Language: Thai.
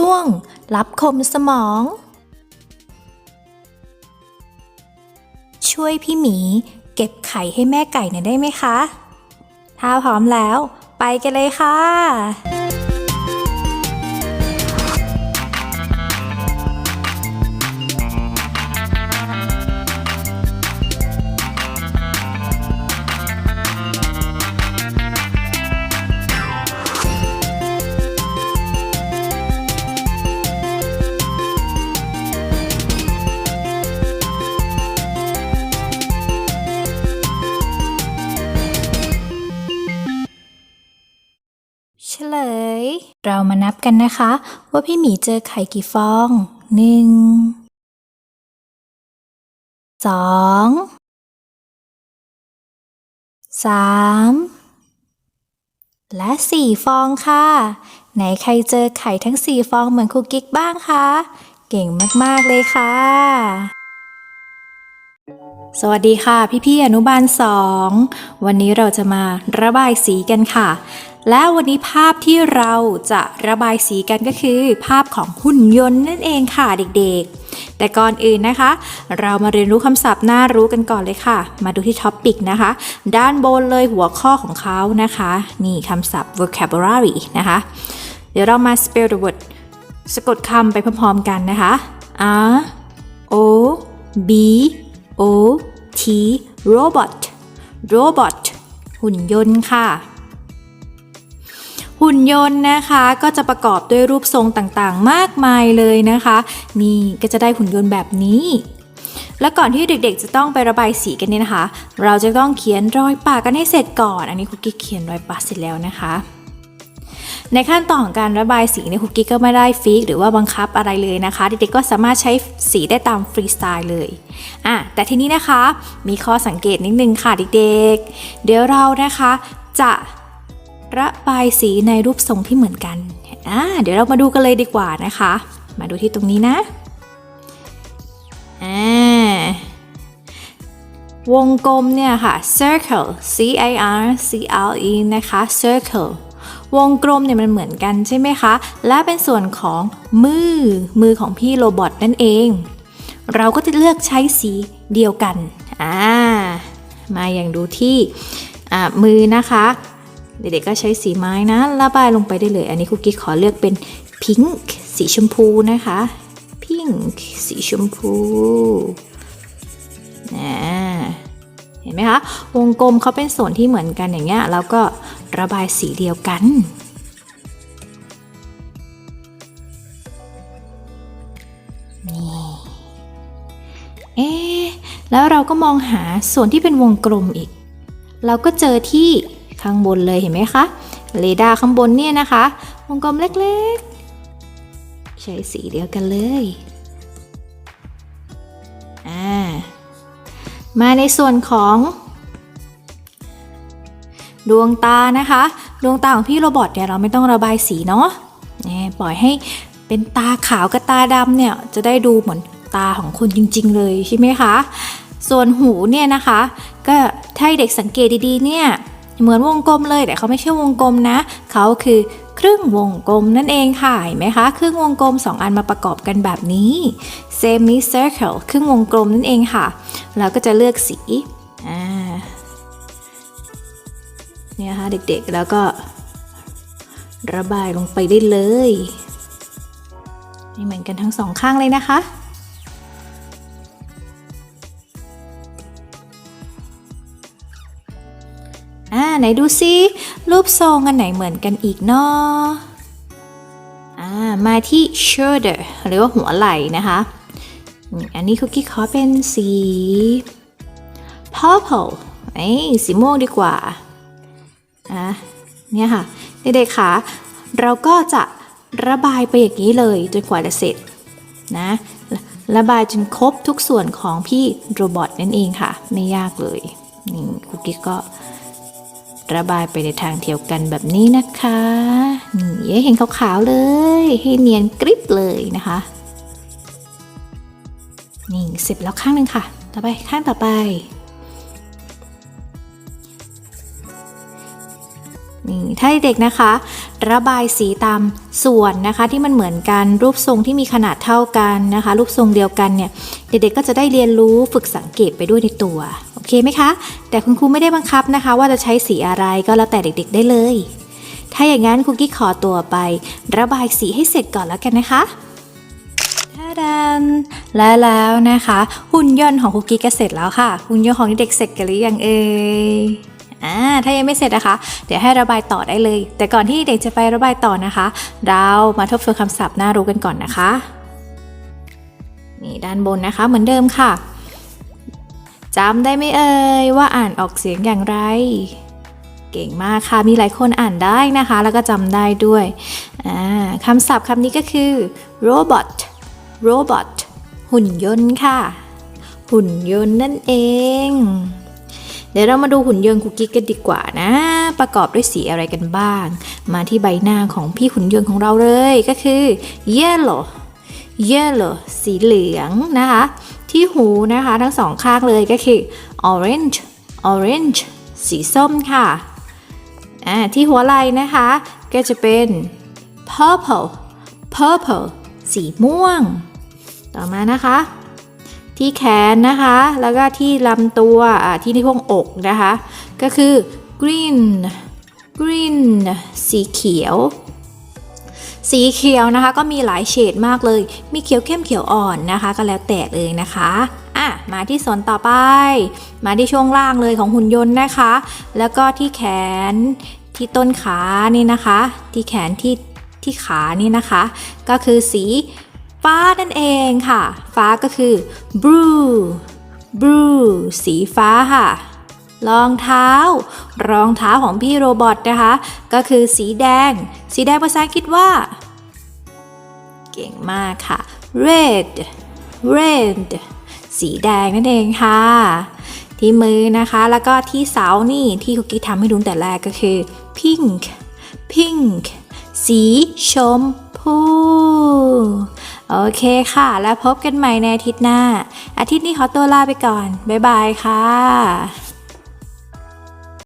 ช่วง รับคมสมอง ช่วยพี่หมี เก็บไข่ให้แม่ไก่หน่อยได้ไหมคะ ถ้าพร้อมแล้ว ไปกันเลยค่ะ เรามานับกันนะคะ ว่าพี่หมีเจอไข่กี่ฟอง หนึ่ง สอง สาม และสี่ฟองค่ะ ไหนใครเจอไข่ทั้งสี่ฟองเหมือนครูกิ๊กบ้างคะ เก่งมาก ๆ เลยค่ะ สวัสดีค่ะ พี่ ๆ อนุบาลสอง วันนี้เราจะมาระบายสีกันค่ะ และวันนี้ภาพที่เราจะระบายสีกันก็คือ ภาพของหุ่นยนต์นั่นเองค่ะเด็กๆ แต่ก่อนอื่นนะคะ เรามาเรียนรู้คำศัพท์น่ารู้กันก่อนเลยค่ะ มาดูที่ท็อปปิกนะคะ ด้านบนเลยหัวข้อของเขานะคะ นี่คำศัพท์ vocabulary นะคะ เดี๋ยวเรามา spell the word สะกดคำไปพร้อมๆกันนะคะ R O B O T robot robot หุ่นยนต์ค่ะ หุ่นยนต์นะคะก็จะประกอบด้วยรูปทรงต่างๆ มากมายเลยนะคะ นี่ก็จะได้หุ่นยนต์แบบนี้ และก่อนที่เด็กๆ จะต้องไประบายสีกันเนี่ยนะคะ เราจะต้องเขียนรอยปากกันให้เสร็จก่อน อันนี้คุกกี้เขียนรอยปากเสร็จแล้วนะคะ ในขั้นตอนของการระบายสีเนี่ยคุกกี้ก็ไม่ได้ฟิกหรือว่าบังคับอะไรเลยนะคะ เด็กๆก็สามารถใช้สีได้ตามฟรีสไตล์เลยอะแต่ทีนี้นะคะมีข้อสังเกตนิดนึงค่ะเด็กๆเดี๋ยวเรานะคะจะ ระบายสีในรูปทรงที่เหมือนกันอะเดี๋ยวเรามาดูกันเลยดีกว่านะคะ มาดูที่ตรงนี้นะอ่าวงกลมเนี่ยค่ะ circle c i r c l e นะคะ circle วงกลมเนี่ยมันเหมือนกันใช่ไหมคะ และเป็นส่วนของมือ มือของพี่โรบอทนั่นเอง เราก็จะเลือกใช้สีเดียวกัน อ่า มาอย่างดูที่มือนะคะ เด็กๆก็ใช้สีไม้นะระบายลงไปได้เลย อันนี้คุกกี้ขอเลือกเป็นพิงค์สีชมพูนะคะพิงค์สีชมพูนะเห็นไหมคะ วงกลมเขาเป็นส่วนที่เหมือนกันอย่างเงี้ยแล้วก็ระบายสีเดียวกันนี่เอ๊แล้วเราก็มองหาส่วนที่เป็นวงกลมอีก เราก็เจอที่ ข้างบนเลยเห็นไหมคะเรดาร์ข้างบนเนี่ยนะคะ วงกลมเล็กๆ ใช้สีเดียวกันเลยอ่ามาในส่วนของดวงตานะคะ ดวงตาของพี่โรบอทเนี่ยเราไม่ต้องระบายสีเนาะนี่ปล่อยให้เป็นตาขาวกับตาดำเนี่ยจะได้ดูเหมือนตาของคนจริง ๆ เลยใช่ไหมคะ ส่วนหูเนี่ยนะคะ ก็ถ้าเด็กสังเกตดีๆเนี่ย เหมือนวงกลมเลยแต่เขาไม่ใช่วงกลมนะ เขาคือครึ่งวงกลมนั่นเองค่ะเห็นไหมคะครึ่งวงกลม 2 อันมาประกอบกันแบบนี้ semi circle ครึ่งวงกลมนั่นเองค่ะเราก็จะเลือกสีเนี่ยค่ะเด็กๆแล้วก็ระบายลงไปได้เลยนี่เหมือนกันทั้งสองข้างเลยนะคะ อ่าไหนดูซิรูปทรงอันไหนเหมือนกันอีกเนาะอ่ามาที่ shoulder หรือว่าหัวไหล่นะคะ อันนี้คุกกี้ขอเป็นสี purple ไอ้สีม่วงดีกว่าอะเนี่ยค่ะเด็กๆค่ะเราก็จะระบายไปอย่างนี้เลยจนกว่าจะเสร็จนะระระบายจนครบทุกส่วนของพี่โรบอทนั่นเองค่ะ ไม่ยากเลยนี่คุกกี้ก็ ระบายไปในทางเดียวกันแบบนี้นะคะนี่เห็นขาวๆเลย ให้เนียนกริบเลยนะคะนี่เสร็จแล้วข้างหนึ่งค่ะ ต่อไปข้างต่อไปนี่ถ้าเด็กนะคะ ระบายสีตามส่วนนะคะที่มันเหมือนกันรูปทรงที่มีขนาดเท่ากันนะคะ รูปทรงเดียวกันเนี่ย เด็กๆก็จะได้เรียนรู้ฝึกสังเกตไปด้วยในตัว เคไหมคะ แต่คุณครูไม่ได้บังคับนะคะ ว่าจะใช้สีอะไรก็แล้วแต่เด็กๆ ได้เลย ถ้าอย่างนั้นคุกกี้ขอตัวไป ระบายสีให้เสร็จก่อนแล้วกันนะคะท่าดันและแล้วนะคะ หุ่นยนต์ของคุกกี้ก็เสร็จแล้วค่ะ หุ่นยนต์ของเด็กเสร็จกันหรือยังเอ่ยอ่าถ้ายังไม่เสร็จนะคะ เดี๋ยวให้ระบายต่อได้เลย แต่ก่อนที่เด็กจะไประบายต่อนะคะ เรามาทบทวนคำศัพท์น่ารู้กันก่อนนะคะ นี่ด้านบนนะคะเหมือนเดิมค่ะ จำได้ไหมเอ่ยว่าอ่านออกเสียงอย่างไร เก่งมากค่ะ มีหลายคนอ่านได้นะคะ แล้วก็จำได้ด้วยอ่าคำศัพท์คำนี้ก็คือ robot robot หุ่นยนต์ค่ะ หุ่นยนต์นั่นเอง เดี๋ยวเรามาดูหุ่นยนต์คุกกี้กันดีกว่านะ ประกอบด้วยสีอะไรกันบ้าง มาที่ใบหน้าของพี่หุ่นยนต์ของเราเลยก็คือ yellow yellow สีเหลืองนะคะ ที่หูนะคะทั้งสองข้างเลยก็คือ orange orange สีส้มค่ะ ที่หัวไหล่นะคะ ก็จะเป็น purple purple สีม่วง ต่อมานะคะ ที่แขนนะคะ แล้วก็ที่ลำตัวที่ที่พวงอกนะคะ ก็คือ green green สีเขียว สีเขียวนะคะก็มีหลายเฉดมากเลย มีเขียวเข้มเขียวอ่อนนะคะ ก็แล้วแต่เลยนะคะอะมาที่ส่วนต่อไป มาที่ช่วงล่างเลยของหุ่นยนต์นะคะ แล้วก็ที่แขนที่ต้นขานี่นะคะ ที่แขนที่ที่ขานี่นะคะ ก็คือสีฟ้านั่นเองค่ะ ฟ้าก็คือ blue blue สีฟ้าค่ะ รองเท้า รองเท้าของพี่โรบอทนะคะ ก็คือสีแดง สีแดงภาษาอังกฤษว่า เก่งมากค่ะ red red สีแดงนั่นเองค่ะ ที่มือนะคะ แล้วก็ที่เสานี่ที่คุกกี้ทำให้ดูแต่แรกก็คือ pink pink สีชมพูโอเคค่ะ แล้วพบกันใหม่ในอาทิตย์หน้า อาทิตย์นี้ขอตัวลาไปก่อน บ๊ายบายค่ะ